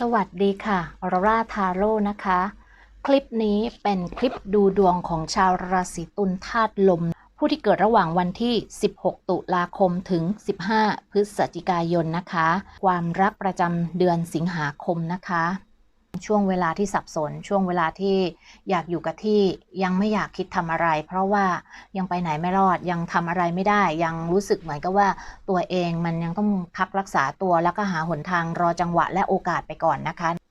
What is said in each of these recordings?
สวัสดีค่ะออร่าทาโร่นะคะ คลิปนี้เป็นคลิปดูดวงของชาวราศีตุลธาตุลม ผู้ที่เกิดระหว่างวันที่ 16 ตุลาคมถึง 15 พฤศจิกายนนะคะ ความรักประจำเดือนสิงหาคมนะคะ ช่วงเวลาที่สับสน ช่วงเวลาที่อยากอยู่กับที่ยังไม่อยากคิดทำอะไร เพราะว่ายังไปไหนไม่รอดยังทำอะไรไม่ได้ ยังรู้สึกเหมือนกับว่าตัวเองมันยังต้องพักรักษาตัวแล้วก็หาหนทางรอจังหวะและโอกาสไปก่อนนะคะ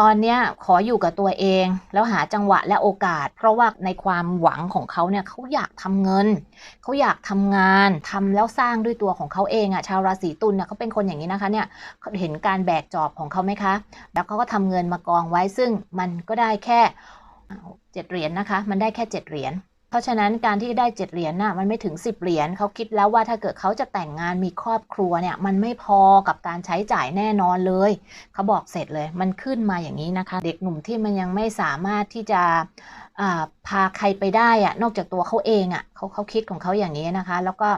ตอนเนี้ยขออยู่กับตัวเอง แล้วหาจังหวะและโอกาส เพราะว่าในความหวังของเขาเนี่ยเขาอยากทำเงิน เขาอยากทำงานทำแล้วสร้างด้วยตัวของเขาเองอะชาวราศีตุลเนี่ยเขาเป็นคนอย่างนี้นะคะเนี่ยเห็นการแบกจอบของเขาไหมคะ แล้วเขาก็ทำเงินมากองไว้ซึ่งมันก็ได้แค่เจ็ดเหรียญนะคะ มันได้แค่เจ็ดเหรียญ ราะฉะนั้นการที่ได้เจ็ดเหรียญน่ะมันไม่ถึง 10 เหรียญเขาคิดแล้วว่าถ้าเกิดเขาจะแต่งงานมีครอบครัวเนี่ยมันไม่พอกับการใช้จ่ายแน่นอนเลยเขาบอกเสร็จเลย มันขึ้นมาอย่างนี้นะคะ เด็กหนุ่มที่มันยังไม่สามารถที่จะพาใครไปได้อะนอกจากตัวเขาเองอะเขาเขาคิดของเขาอย่างนี้นะคะ แล้วก็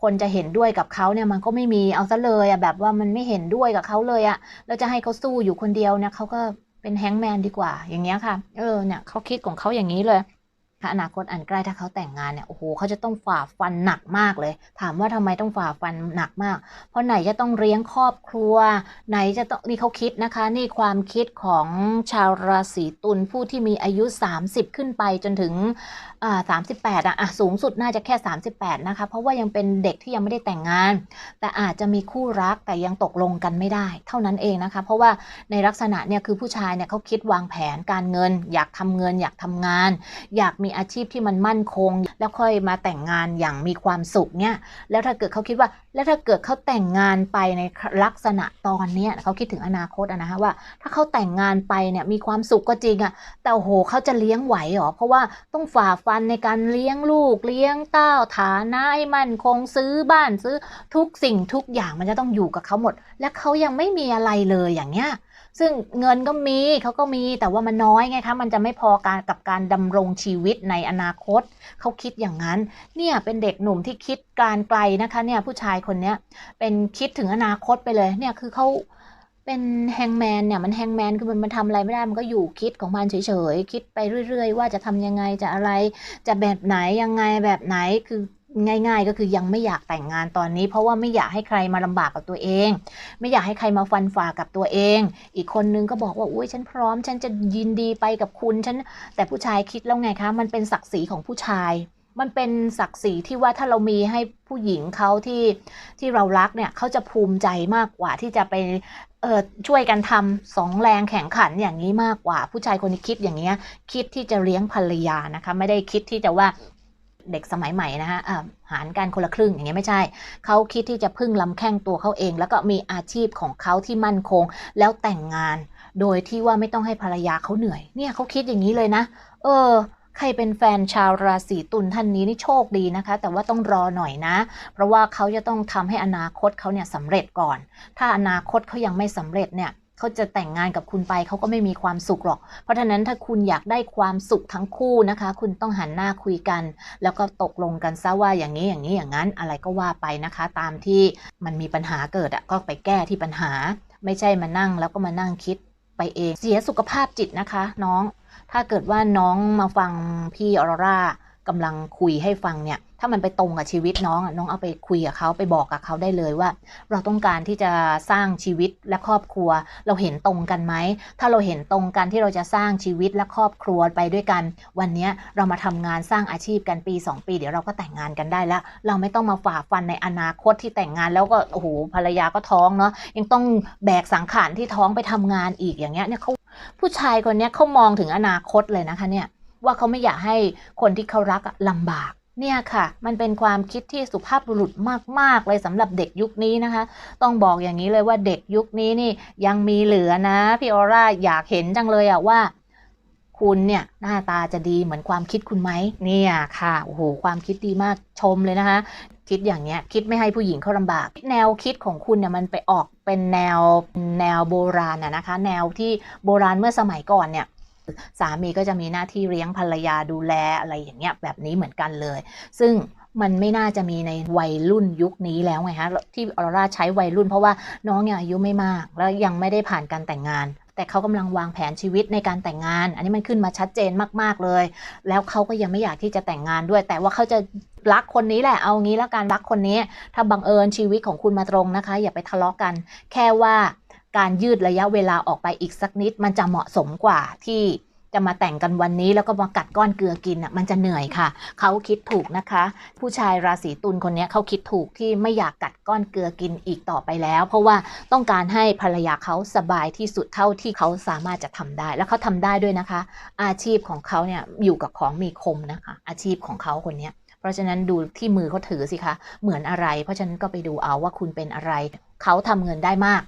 คนจะเห็นด้วยกับเขาเนี่ยมันก็ไม่มีเอาซะเลยอะแบบว่ามันไม่เห็นด้วยกับเขาเลยอะแล้วจะให้เขาสู้อยู่คนเดียวเนี่ยเขาก็เป็นแฮงแมนดีกว่าอย่างเงี้ยค่ะเออเนี่ยเขาคิดของเขาอย่างนี้เลย ถ้าอนาคตอันใกล้ถ้าเขาแต่งงานเนี่ยโอ้โหเขาจะต้องฝ่าฟันหนักมากเลย ถามว่าทำไมต้องฝ่าฟันหนักมาก เพราะไหนจะต้องเลี้ยงครอบครัว ไหนจะต้องนี่เขาคิดนะคะ นี่ความคิดของชาวราศีตุลผู้ที่มีอายุ 30 ขึ้นไปจนถึงอ่า38อะอะสูงสุดน่าจะแค่ 38 นะคะ เพราะว่ายังเป็นเด็กที่ยังไม่ได้แต่งงาน แต่อาจจะมีคู่รักแต่ยังตกลงกันไม่ได้ เท่านั้นเองนะคะ เพราะว่าในลักษณะเนี่ยคือผู้ชายเนี่ยเขาคิดวางแผนการเงิน อยากทำเงิน อยากทำงาน อยากมีอาชีพที่มันมั่นคง แล้วค่อยมาแต่งงานอย่างมีความสุขเนี่ย แล้วถ้าเกิดเขาคิดว่า แล้วถ้าเกิดเขาแต่งงานไปในลักษณะตอนเนี้ยเขาคิดถึงอนาคตอะนะคะว่า ถ้าเขาแต่งงานไปเนี่ยมีความสุขก็จริงอะแต่โหเขาจะเลี้ยงไหวหรอเพราะว่าต้องฝ่าฟันในการเลี้ยงลูกเลี้ยงเต้าฐานะให้มั่นคงซื้อบ้านซื้อทุกสิ่งทุกอย่างมันจะต้องอยู่กับเขาหมด และเขายังไม่มีอะไรเลยอย่างเงี้ย ซึ่งเงินก็มีเขาก็มีแต่ว่ามันน้อยไงคะมันจะไม่พอการกับการดำรงชีวิตในอนาคต เขาคิดอย่างนั้น เนี่ยเป็นเด็กหนุ่มที่คิดการไกลนะคะเนี่ยผู้ชายคนเนี้ยเป็นคิดถึงอนาคตไปเลยเนี่ยคือเขาเป็นแฮงแมนเนี่ยมันแฮงแมนคือมันมันทำอะไรไม่ได้มันก็อยู่คิดของมันเฉยๆคิดไปเรื่อย ๆ ว่าจะทำยังไงจะอะไรจะแบบไหนยังไงแบบไหนคือ ง่าย ๆ ก็คือยังไม่อยากแต่งงานตอนนี้ เพราะว่าไม่อยากให้ใครมาลำบากกับตัวเอง ไม่อยากให้ใครมาฟันฝ่ากับตัวเอง อีกคนนึงก็บอกว่าอุ้ยฉันพร้อม ฉันจะยินดีไปกับคุณฉันแต่ผู้ชายคิดแล้วไงคะมันเป็นศักดิ์ศรีของผู้ชาย มันเป็นศักดิ์ศรีที่ว่าถ้าเรามีให้ผู้หญิงเขาที่ที่เรารักเนี่ยเขาจะภูมิใจมากกว่าที่จะไปเออช่วยกันทำสองแรงแข่งขันอย่างนี้มากกว่า ผู้ชายคนนี้คิดอย่างเงี้ยคิดที่จะเลี้ยงภรรยานะคะ ไม่ได้คิดที่จะว่า เด็กสมัยใหม่นะคะหารกันคนละครึ่งอย่างเงี้ยไม่ใช่ เขาคิดที่จะพึ่งลำแข้งตัวเขาเอง แล้วก็มีอาชีพของเขาที่มั่นคง แล้วแต่งงาน โดยที่ว่าไม่ต้องให้ภรรยาเขาเหนื่อย เนี่ยเขาคิดอย่างนี้เลยนะ เออใครเป็นแฟนชาวราศีตุลท่านนี้นี่โชคดีนะคะ แต่ว่าต้องรอหน่อยนะ เพราะว่าเขาจะต้องทำให้อนาคตเขาเนี่ยสำเร็จก่อน ถ้าอนาคตเขายังไม่สำเร็จเนี่ย เขาจะแต่งงานกับคุณไปเขาก็ไม่มีความสุขหรอก เพราะฉะนั้นถ้าคุณอยากได้ความสุขทั้งคู่นะคะ คุณต้องหันหน้าคุยกัน แล้วก็ตกลงกันซะว่าอย่างนี้อย่างนี้อย่างนั้นอะไรก็ว่าไปนะคะ ตามที่มันมีปัญหาเกิดอะก็ไปแก้ที่ปัญหา ไม่ใช่มานั่งแล้วก็มานั่งคิดไปเอง เสียสุขภาพจิตนะคะ น้อง ถ้าเกิดว่าน้องมาฟังพี่ออร่า กำลังคุยให้ฟังเนี่ย ถ้ามันไปตรงกับชีวิตน้องอะน้องเอาไปคุยกับเขาไปบอกกับเขาได้เลยว่า เราต้องการที่จะสร้างชีวิตและครอบครัว เราเห็นตรงกันไหม ถ้าเราเห็นตรงกันที่เราจะสร้างชีวิตและครอบครัวไปด้วยกัน วันนี้เรามาทำงานสร้างอาชีพกันปี 2 ปี เดี๋ยวเราก็แต่งงานกันได้แล้ว เราไม่ต้องมาฝ่าฟันในอนาคตที่แต่งงานแล้วก็โอ้โหภรรยาก็ท้องเนาะยังต้องแบกสังขารที่ท้องไปทำงานอีกอย่างเงี้ยเนี่ยเขาผู้ชายคนเนี้ยเขามองถึงอนาคตเลยนะคะเนี่ย ว่าเขาไม่อยากให้คนที่เขารักลำบากเนี่ยค่ะ มันเป็นความคิดที่สุภาพบุรุษมาก ๆ เลยสำหรับเด็กยุคนี้นะคะ ต้องบอกอย่างนี้เลยว่าเด็กยุคนี้นี่ยังมีเหลือนะ พี่ออร่าอยากเห็นจังเลยอะว่า คุณเนี่ยหน้าตาจะดีเหมือนความคิดคุณไหมเนี่ยค่ะโอ้โหความคิดดีมากชมเลยนะคะ คิดอย่างเนี้ยคิดไม่ให้ผู้หญิงเขาลำบาก แนวคิดของคุณเนี่ยมันไปออกเป็นแนวแนวโบราณอะนะคะ แนวที่โบราณเมื่อสมัยก่อนเนี่ย สามีก็จะมีหน้าที่เลี้ยงภรรยาดูแลอะไรอย่างเงี้ยแบบนี้เหมือนกันเลย ซึ่งมันไม่น่าจะมีในวัยรุ่นยุคนี้แล้วไงฮะที่ออรราใช้วัยรุ่นเพราะว่าน้องยังอายุไม่มาก แล้วยังไม่ได้ผ่านการแต่งงาน แต่เขากำลังวางแผนชีวิตในการแต่งงาน อันนี้มันขึ้นมาชัดเจนมากๆเลย แล้วเขาก็ยังไม่อยากที่จะแต่งงานด้วย แต่ว่าเขาจะรักคนนี้แหละเอางี้แล้วการรักคนนี้ ถ้าบังเอิญชีวิตของคุณมาตรงนะคะ อย่าไปทะเลาะกัน แค่ว่า การยืดระยะเวลาออกไปอีกสักนิด มันจะเหมาะสมกว่าที่จะมาแต่งกันวันนี้แล้วก็มากัดก้อนเกลือกินอะมันจะเหนื่อยค่ะ เขาคิดถูกนะคะ ผู้ชายราศีตุลคนนี้เขาคิดถูกที่ไม่อยากกัดก้อนเกลือกินอีกต่อไปแล้ว เพราะว่าต้องการให้ภรรยาเขาสบายที่สุดเท่าที่เขาสามารถจะทำได้ แล้วเขาทำได้ด้วยนะคะ อาชีพของเขาเนี่ยอยู่กับของมีคมนะคะ อาชีพของเขาคนนี้เพราะฉะนั้นดูที่มือเขาถือสิคะเหมือนอะไร เพราะฉะนั้นก็ไปดูเอาว่าคุณเป็นอะไร เขาทำเงินได้มาก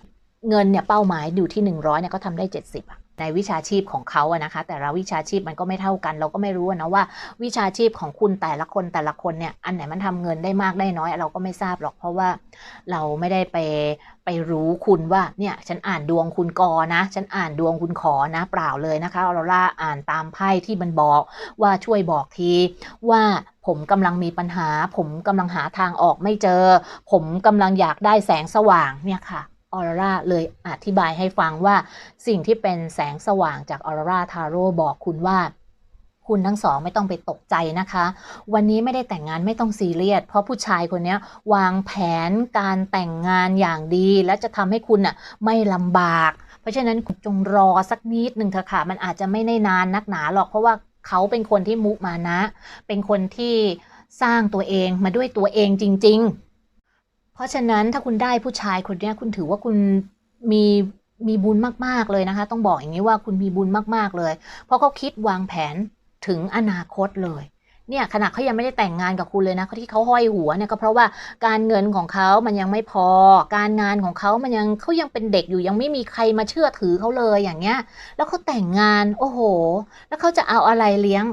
เงินเนี่ยเป้าหมายอยู่ที่ 100เนี่ยก็ทำได้ 70อะในวิชาชีพของเขาอะนะคะ แต่ละวิชาชีพมันก็ไม่เท่ากัน เราก็ไม่รู้นะว่า วิชาชีพของคุณแต่ละคนแต่ละคนเนี่ยอันไหนมันทำเงินได้มากได้น้อย เราก็ไม่ทราบหรอกเพราะว่าเราไม่ได้ไปไปรู้คุณว่าเนี่ยฉันอ่านดวงคุณกอนะ ฉันอ่านดวงคุณขอนะ เปล่าเลยนะคะเราล่าอ่านตามไพ่ที่มันบอกว่าช่วยบอกทีว่าผมกำลังมีปัญหา ผมกำลังหาทางออกไม่เจอ ผมกำลังอยากได้แสงสว่างเนี่ยค่ะ ออร่าเลยอธิบายให้ฟังว่าสิ่งที่เป็นแสงสว่างจากออร่าทาโร่บอกคุณว่าคุณทั้งสองไม่ต้องไปตกใจนะคะ วันนี้ไม่ได้แต่งงานไม่ต้องซีเรียส เพราะผู้ชายคนนี้วางแผนการแต่งงานอย่างดี และจะทำให้คุณน่ะไม่ลำบาก เพราะฉะนั้นคุณจงรอสักนิดหนึ่งเถอะค่ะ มันอาจจะไม่ได้นานนักหนาหรอกเพราะว่าเขาเป็นคนที่มุมานะ เป็นคนที่สร้างตัวเองมาด้วยตัวเองจริง ๆ เพราะฉะนั้นถ้าคุณได้ผู้ชายคนนี้คุณถือว่าคุณมีมีบุญมาก ๆ เลยนะคะ ต้องบอกอย่างนี้ว่าคุณมีบุญมาก ๆ เลย เพราะเขาคิดวางแผนถึงอนาคตเลยเนี่ยขณะเขายังไม่ได้แต่งงานกับคุณเลยนะที่เขาห้อยหัวเนี่ยก็เพราะว่าการเงินของเขามันยังไม่พอ การงานของเขามันยังเขายังเป็นเด็กอยู่ยังไม่มีใครมาเชื่อถือเขาเลยอย่างเงี้ย แล้วเขาแต่งงาน โอ้โห แล้วเขาจะเอาอะไรเลี้ยง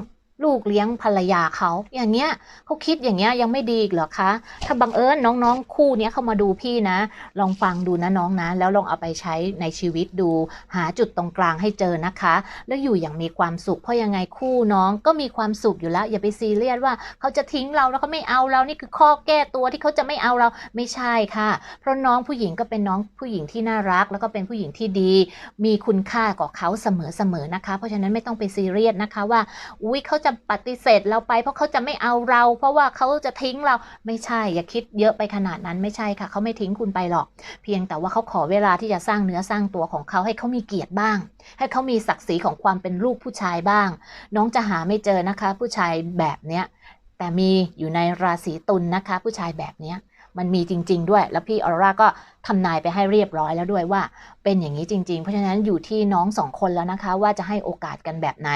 ลูกเลี้ยงภรรยาเขา อย่างเงี้ยเขาคิดอย่างเงี้ยยังไม่ดีอีกเหรอคะ ถ้าบังเอิญน้องๆ คู่เนี้ยเข้ามาดูพี่นะ ลองฟังดูนะน้องนะ แล้วลองเอาไปใช้ในชีวิตดู หาจุดตรงกลางให้เจอนะคะ แล้วอยู่อย่างมีความสุข เพราะยังไงคู่น้องก็มีความสุขอยู่แล้ว อย่าไปซีเรียสว่าเขาจะทิ้งเราแล้วเขาไม่เอาเรา นี่คือข้อแก้ตัวที่เขาจะไม่เอาเรา ไม่ใช่ค่ะ เพราะน้องผู้หญิงก็เป็นน้องผู้หญิงที่น่ารัก แล้วก็เป็นผู้หญิงที่ดี มีคุณค่ากว่าเขาเสมอๆนะคะ เพราะฉะนั้นไม่ต้องไปซีเรียสนะคะว่า อุ้ยเขาจะปฏิเสธเราไป เพราะเขาจะไม่เอาเรา เพราะว่าเขาจะทิ้งเราไม่ใช่ อย่าคิดเยอะไปขนาดนั้นไม่ใช่ค่ะเขาไม่ทิ้งคุณไปหรอก เพียงแต่ว่าเขาขอเวลาที่จะสร้างเนื้อสร้างตัวของเขาให้เขามีเกียรติบ้าง ให้เขามีศักดิ์ศรีของความเป็นลูกผู้ชายบ้าง น้องจะหาไม่เจอนะคะ ผู้ชายแบบเนี้ยแต่มีอยู่ในราศีตุลนนะคะ ผู้ชายแบบเนี้ย มันมีจริง ๆ ด้วย แล้วพี่ออร่าก็ทำนายไปให้เรียบร้อยแล้วด้วยว่า เป็นอย่างนี้จริง ๆ เพราะฉะนั้นอยู่ที่น้องสองคนแล้วนะคะ ว่าจะให้โอกาสกันแบบไหน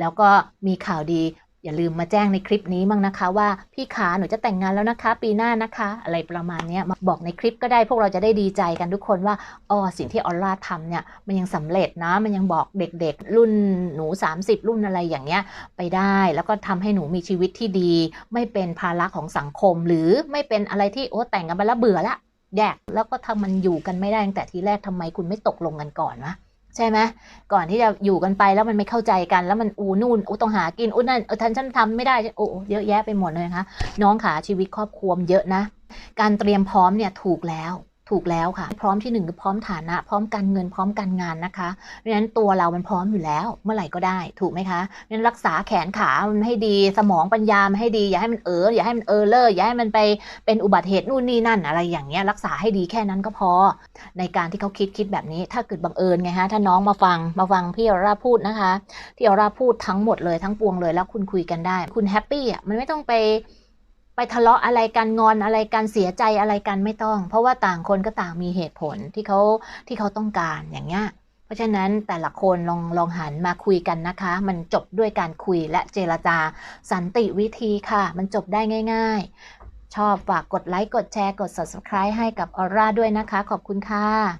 แล้วก็มีข่าวดี อย่าลืมมาแจ้งในคลิปนี้บ้างนะคะ ว่าพี่ขาหนูจะแต่งงานแล้วนะคะ ปีหน้านะคะ อะไรประมาณนี้มาบอกในคลิปก็ได้พวกเราจะได้ดีใจกันทุกคนว่าอ๋อสิ่งที่ออร่าทำเนี่ยมันยังสำเร็จนะ มันยังบอกเด็กๆ รุ่นหนู 30 รุ่นอะไรอย่างเงี้ยไปได้ แล้วก็ทำให้หนูมีชีวิตที่ดี ไม่เป็นภาระของสังคม หรือไม่เป็นอะไรที่โอ้แต่งกันไปแล้วเบื่อละแยกแล้วก็ทำมันอยู่กันไม่ได้ตั้งแต่ทีแรกทำไมคุณไม่ตกลงกันก่อนวะ ใช่ไหมก่อนที่จะอยู่กันไปแล้วมันไม่เข้าใจกัน แล้วมันอูนู่นอูต้องหากินอูนั่นเออทันฉันทำไม่ได้โอ้เยอะแยะไปหมดเลยนะคะน้องขาชีวิตครอบครัวเยอะนะ การเตรียมพร้อมเนี่ยถูกแล้ว ถูกแล้วค่ะ พร้อมที่หนึ่งคือพร้อมฐานะ พร้อมการเงินพร้อมการงานนะคะเพราะฉะนั้นตัวเรามันพร้อมอยู่แล้ว เมื่อไหร่ก็ได้ถูกไหมคะเพราะฉะนั้นรักษาแขนขามันให้ดีสมองปัญญามันให้ดีอย่าให้มันเอออย่าให้มันเออเลอร์อย่าให้มันไปเป็นอุบัติเหตุนู่นนี่นั่นอะไรอย่างเงี้ยรักษาให้ดีแค่นั้นก็พอ ในการที่เขาคิดคิดแบบนี้ ถ้าเกิดบังเอิญไงฮะถ้าน้องมาฟังมาฟังพี่ออร่าพูดนะคะที่ออร่าพูดทั้งหมดเลยทั้งปวงเลยแล้วคุณคุยกันได้ คุณแฮปปี้อะมันไม่ต้องไป ไปทะเลาะอะไรกันงอนอะไรกันเสียใจอะไรกันไม่ต้อง เพราะว่าต่างคนก็ต่างมีเหตุผลที่เขาที่เขาต้องการอย่างเงี้ยเพราะฉะนั้นแต่ละคนลองลองหันมาคุยกันนะคะ มันจบด้วยการคุยและเจรจาสันติวิธีค่ะ มันจบได้ง่าย ๆ ชอบฝากกดไลค์กดแชร์กด subscribe ให้กับออร่าด้วยนะคะ ขอบคุณค่ะ